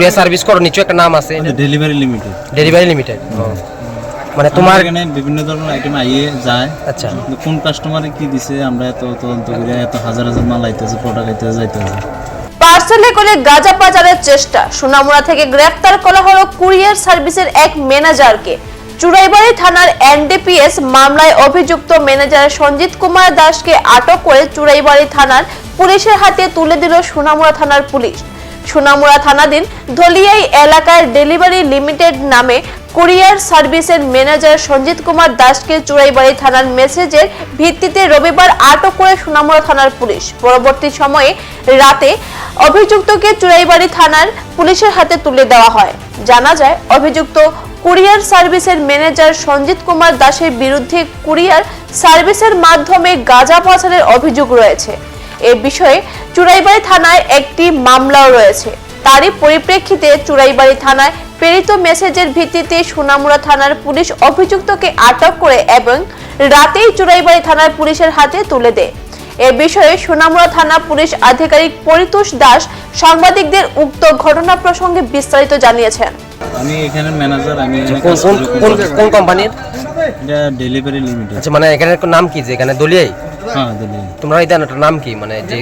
Courier service করো নিচু একটা নাম আছে। ডেলিভারি লিমিটেড ডেলিভারি লিমিটেড মানে তোমার এখানে বিভিন্ন ধরনের আইটেম আইয়ে যায়। আচ্ছা। কোন কাস্টমারে কি দিছে আমরা এত তদন্ত করে এত হাজার হাজার মাল আইতেছে প্রোডাক্ট আইতেছে যাইতেছে। পার্সেলে করে গাঁজা পাচারের চেষ্টা। সোনামুড়া থেকে গ্রেফতার করা হলো কুরিয়ার সার্ভিসের এক ম্যানেজারকে। চুড়াইবাড়ি থানার এনডিপিএস মামলায় অভিযুক্ত ম্যানেজার সঞ্জিত কুমার দাসকে আটক করে চুড়াইবাড়ি থানার পুলিশের হাতে তুলে দিল সোনামুড়া থানার পুলিশ। সোনামুড়া থানাধীন ধলিয়াই এলাকার ডেলিভারি লিমিটেড নামে কুরিয়ার সার্ভিসের ম্যানেজার সঞ্জিত কুমার দাসকে চুড়াইবাড়ি থানার মেসেজের ভিত্তিতে রবিবার আটক করে সোনামুড়া থানার পুলিশ। পরবর্তী সময়ে রাতে অভিযুক্তকে চুড়াইবাড়ি থানার পুলিশের হাতে তুলে দেওয়া হয়। জানা যায়, অভিযুক্ত কুরিয়ার সার্ভিসের ম্যানেজার সঞ্জিত কুমার দাসের বিরুদ্ধে কুরিয়ার সার্ভিসের মাধ্যমে গাঁজা পাচারের অভিযোগ রয়েছে। এ বিষয়ে চুড়াইবাড়ি থানায় একটি মামলাও রয়েছে। তারই পরিপ্রেক্ষিতে চুড়াইবাড়ি থানায় প্রেরিত মেসেজের ভিত্তিতে সোনামুড়া থানার পুলিশ অভিযুক্তকে আটক করে এবং রাতেই চুড়াইবাড়ি থানার পুলিশের হাতে তুলে দেয়। এ বিষয়ে সোনামুড়া থানা পুলিশ আধিকারিক পরিতোষ দাস সাংবাদিকদের উক্ত ঘটনা প্রসঙ্গে বিস্তারিত জানিয়েছেন। আমি এখানে ম্যানেজার আমি কোন কোম্পানির এটা ডেলিভারি লিমিটেড আচ্ছা মানে এখানে নাম কি যে এখানে দলিয়াই? হ্যাঁ ডেলিভারি তোমরা এই একটা নাম কি? মানে যে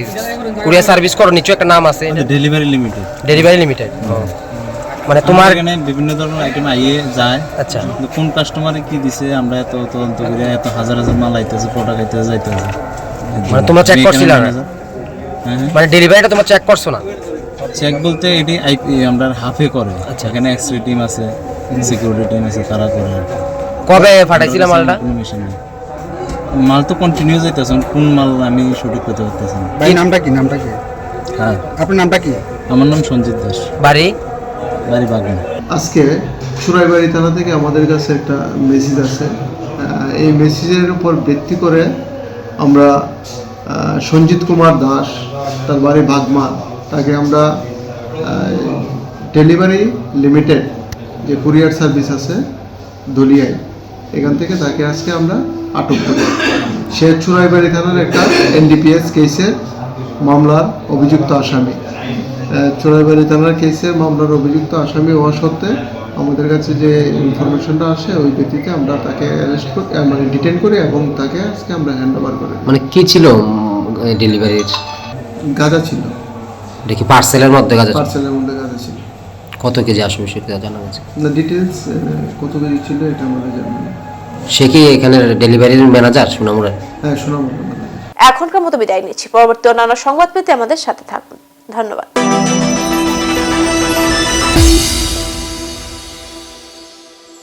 কুরিয়ার সার্ভিস করো নিচু একটা নাম আছে। ডেলিভারি লিমিটেড ডেলিভারি লিমিটেড মানে তোমার এখানে বিভিন্ন ধরনের আইটেম আইয়ে যায়। আচ্ছা। কোন কাস্টমারে কি দিছে আমরা এত তদন্ত করে এত হাজার হাজার মাল আইতেছে প্রোডাক্ট আইতেছে যাইতেছে। মানে তোমরা আমি করছিলা? না? হ্যাঁ মানে ডেলিভারিটা তোমার চেক করছ না? চেক বলতে এটি আইপি আমরা হাফে করে। আচ্ছা। এখানে এক্সরে টিম আছে সিকিউরিটি টিম আছে তারা করে। কবে পাঠাইছিলে মালটা? মাল তো কন্টিনিউ যাইতেছে কোন মাল আমি সঠিক করতে পারতেছি না। ভাই নামটা কি নামটা কি? হ্যাঁ। আপনার নামটা কি? আমার নাম সঞ্জিত দাস। বাড়ি? বাড়ি বাগান। আজকে চুরাইবাড়ি থানা থেকে আমাদের কাছে একটা মেসেজ আছে। এই মেসেজের উপর ভিত্তি করে আমরা সঞ্জিত কুমার দাস তার বাড়ি ভাগমা তাকে আমরা ডেলিভারি লিমিটেড যে কুরিয়ার সার্ভিস আছে দলিয়ায় এখান থেকে তাকে আজকে আমরা আটক করি। সে চুরাইবাড়ি থানার একটা এনডিপিএস কেসের মামলার অভিযুক্ত আসামি। চোরাইবাড়ি থানার কেসের মামলার অভিযুক্ত আসামি হওয়া সত্ত্বে আমাদের কাছে যে ইনফরমেশনটা আসে ওই ভিত্তিতে আমরা তাকে অ্যারেস্ট করি মানে ডিটেন করি এবং তাকে আজকে আমরা হ্যান্ড ওভার করি। মানে কি ছিল ডেলিভারির গাঁজা ছিল। দেখি পার্সেলের মধ্যে গাজা। পার্সেলের মধ্যে কত কেজি আসবে সেটা জানা গেছে। না ডিটেলস কত কেজি ছিল এটা আমাদের জানা সে কি এখানে ডেলিভারির ম্যানেজার সুনামুরা হ্যাঁ সুনামুরা এখনকার মতো বিদায় নিচ্ছি। পরবর্তী অন্যান্য সংবাদ পেতে আমাদের সাথে থাকুন। ধন্যবাদ।